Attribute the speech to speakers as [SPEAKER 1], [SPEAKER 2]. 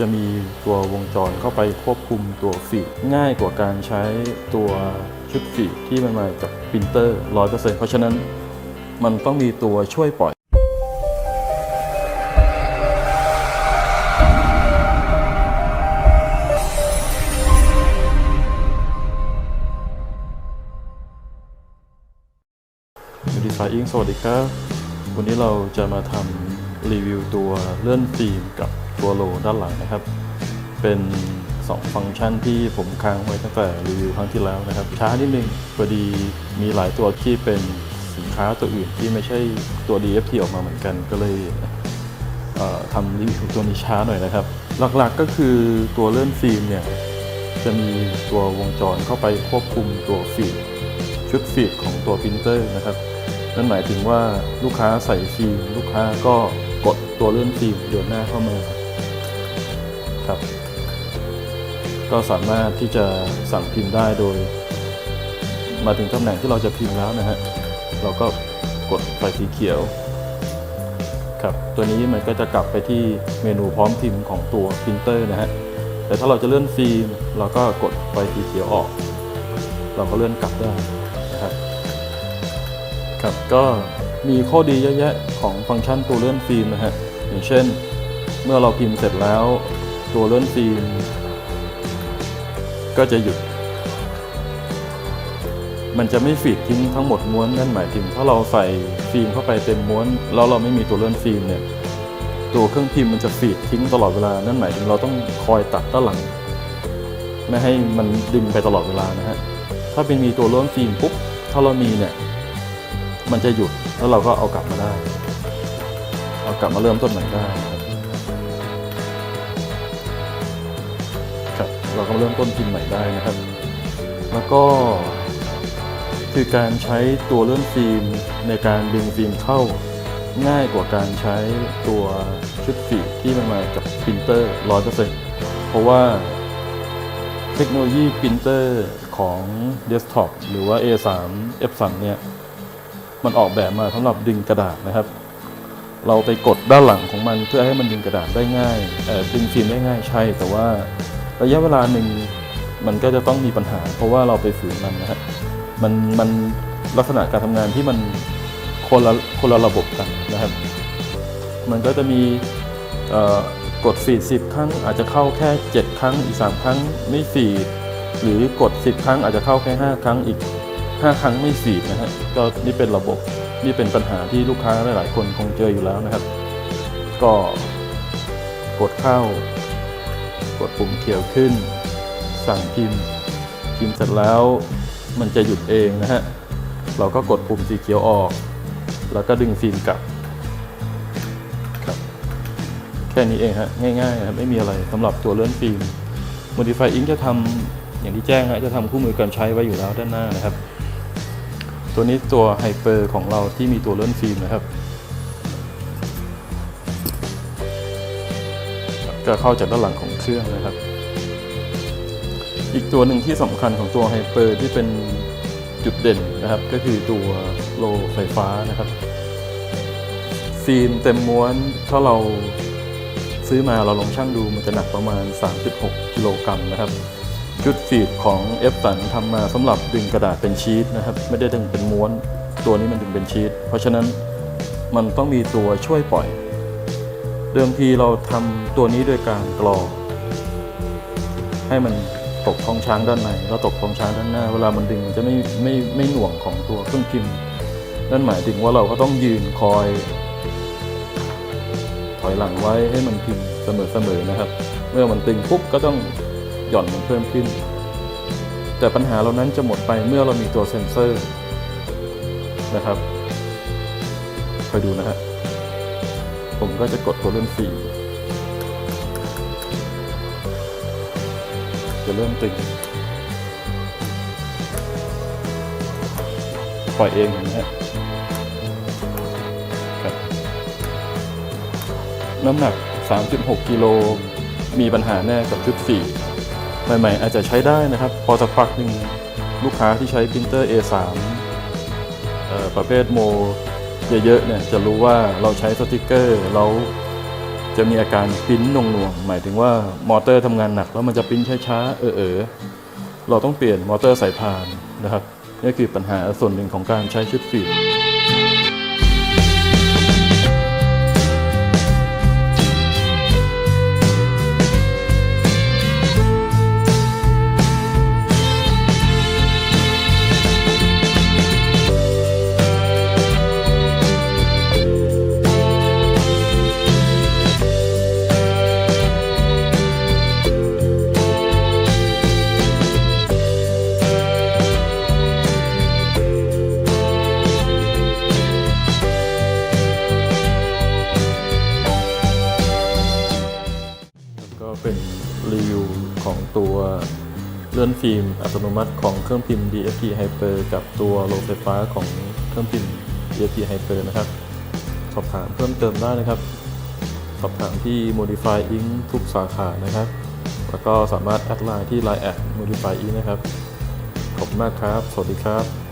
[SPEAKER 1] จะมีตัววงจรเข้าไปควบคุมตัวฟีดง่ายกว่าการใช้ตัวชุดฟีดที่มันมาจากปรินเตอร์100%เพราะฉะนั้นมันต้องมีตัวช่วยปล่อย ดีไซน์อิงสวัสดีครับ วันนี้เราจะมาทำ รีวิวตัวเลื่อนฟิล์มกับตัวโลด้านหลังนะครับ เป็น 2 ฟังก์ชันที่ผมค้างไว้ตั้งแต่รีวิวครั้งที่แล้วนะครับ ช้านิดนึงพอดีมีหลายตัวที่เป็นสินค้าตัวอื่นที่ไม่ใช่ตัว DFT ออกมาเหมือนกันก็เลยเทำรีวิวตัวนี้ช้าหน่อยนะครับ หลักๆก็คือตัวเลื่อนฟิล์มเนี่ยจะมีตัววงจรเข้าไปควบคุมตัวฟีดชุดฟีดของตัวปรินเตอร์นะครับนั่นหมายถึงว่าลูกค้าใส่ฟิล์มลูกค้าก็ ตัวเลื่อนฟิล์มเดินหน้าเข้ามาครับ ก็สามารถที่จะสั่งพิมพ์ได้โดย มาถึงตำแหน่งที่เราจะพิมพ์แล้วนะฮะเราก็กดไฟสีเขียวครับตัวนี้มันก็จะกลับไปที่เมนูพร้อมพิมพ์ของตัวปรินเตอร์นะฮะแต่ถ้าเราจะเลื่อนฟิล์มเราก็กดไฟสีเขียวออก เราก็เลื่อนกลับได้นะครับครับก็ มีข้อดีเยอะแยะของฟังก์ชันตัวเลื่อนฟิล์มนะฮะอย่างเช่น เมื่อเราพิมพ์เสร็จแล้วตัวเลื่อนฟิล์มก็จะหยุด มันจะไม่ฟีดทิ้งทั้งหมดม้วนนั่นหมายถึงถ้าเราใส่ฟิล์มเข้าไปเต็มม้วน แล้วเราไม่มีตัวเลื่อนฟิล์มเนี่ยตัวเครื่องพิมพ์มันจะฟีดทิ้งตลอดเวลา นั่นหมายถึงเราต้องคอยตัดด้านหลัง ไม่ให้มันดึงไปตลอดเวลานะฮะถ้าเป็นมีตัวเลื่อนฟิล์มปุ๊บถ้าเรามีเนี่ย มันจะหยุดแล้วเราก็เอากลับมาได้ เอากลับมาเริ่มต้นใหม่ได้ครับครับเราก็เริ่มต้นพิมพ์ใหม่ได้นะครับ แล้วก็คือการใช้ตัวเลื่อนฟิล์มในการดึงฟิล์มเข้าง่ายกว่าการใช้ตัวชุดฟีดที่มันมาจากปรินเตอร์100%เพราะว่าเทคโนโลยีปรินเตอร์ของเดสก์ท็อปหรือว่า A3 F3 เนี่ย มันออกแบบมาสำหรับดึงกระดาษนะครับ เราไปกดด้านหลังของมันเพื่อให้มันดึงกระดาษได้ง่ายเอ่อดึงฟิล์มได้ง่ายใช่ แต่ว่าระยะเวลาหนึ่งมันก็จะต้องมีปัญหา เพราะว่าเราไปฝืนมันนะฮะมันมันลักษณะการทำงานที่มันคนละคนละระบบกันนะครับ มันก็จะมีเอ่อกดฟีด10 ครั้งอาจจะเข้าแค่ 7 ครั้งอีก 3 ครั้งไม่ฟีดหรือกด 10 ครั้งอาจจะเข้าแค่ 5 ครั้งอีก 5 ครั้งไม่ฟีดนะฮะก็นี่เป็นระบบนี่เป็นปัญหาที่ลูกค้าหลายๆ คนคงเจออยู่แล้วนะครับ ก็กดเข้า กดปุ่มเขียวขึ้น สั่งพิมพ์ พิมพ์เสร็จแล้วมันจะหยุดเองนะฮะเราก็กดปุ่มสีเขียวออก แล้วก็ดึงฟิล์มกลับครับแค่นี้เองฮะง่ายๆนะครับไม่มีอะไรสำหรับตัวเลื่อนฟิล์ม Modify Ink จะทำอย่างที่แจ้งฮะจะทำคู่มือการใช้ไว้อยู่แล้วด้านหน้านะครับ ตัวนี้ตัวไฮเปอร์ของเราที่มีตัวเลื่อนฟิล์มนะครับ ก็เข้าจากด้านหลังของเครื่องนะครับ อีกตัวหนึ่งที่สำคัญของตัวไฮเปอร์ที่เป็นจุดเด่นนะครับ ก็คือตัวโลไฟฟ้านะครับ ฟิล์มเต็มม้วนถ้าเราซื้อมาเราลองชั่งดูมันจะหนักประมาณ 36กิโลกรัมนะครับ ชุดฟีดของ f สันทำมาสำหรับดึงกระดาษเป็นชีตนะครับ ไม่ได้ดึงเป็นม้วน ตัวนี้มันดึงเป็นชีตเพราะฉะนั้นมันต้องมีตัวช่วยปล่อย เดิมทีเราทำตัวนี้โดยการกรอ ให้มันตกท้องช้างด้านในแล้วตกท้องช้างด้านหน้า เวลามันดึงมันจะไม่ไม่ไม่หน่วงของตัวเครื่องพิมพ์นั่นหมายถึงว่าเราก็ต้องยืนคอย ถอยหลังไว้ให้มันพิมพ์เสมอๆนะครับ เมื่อมันตึงปุ๊บก็ต้อง หย่อนมันเพิ่มขึ้น แต่ปัญหาเรานั้นจะหมดไปเมื่อเรามีตัวเซ็นเซอร์นะครับคอยดูนะฮะผมก็จะกดตัวเลื่อนฟิล์มจะเริ่มตึงปล่อยเองเห็นไหมฮะน้ำหนัก 3.6 กิโล มีปัญหาแน่กับชุดสี ใหม่ๆ อาจจะใช้ได้นะครับ พอสักพักหนึ่งลูกค้าที่ใช้ปรินเตอร์ A3 เอ่อประเภทโมเยอะๆเนี่ยจะรู้ว่าเราใช้สติกเกอร์แล้วจะมีอาการปิ้นหน่วงๆหมายถึงว่ามอเตอร์ทำงานหนักแล้วมันจะปิ้นช้าๆเออๆเราต้องเปลี่ยนมอเตอร์สายพานนะครับนี่คือปัญหาส่วนหนึ่งของการใช้ชุดฟีด ตัวเลื่อนฟิล์มอัตโนมัติของเครื่องพิมพ์ DFT Hyper กับตัวโลไฟฟ้าของเครื่องพิมพ์ DFT Hyper นะครับ สอบถามเพิ่มเติมได้นะครับ สอบถามที่ Modify Ink ทุกสาขานะครับ แล้วก็สามารถแอดไลน์ที่ Line แอด Modify Ink นะครับ ขอบคุณมากครับ สวัสดีครับ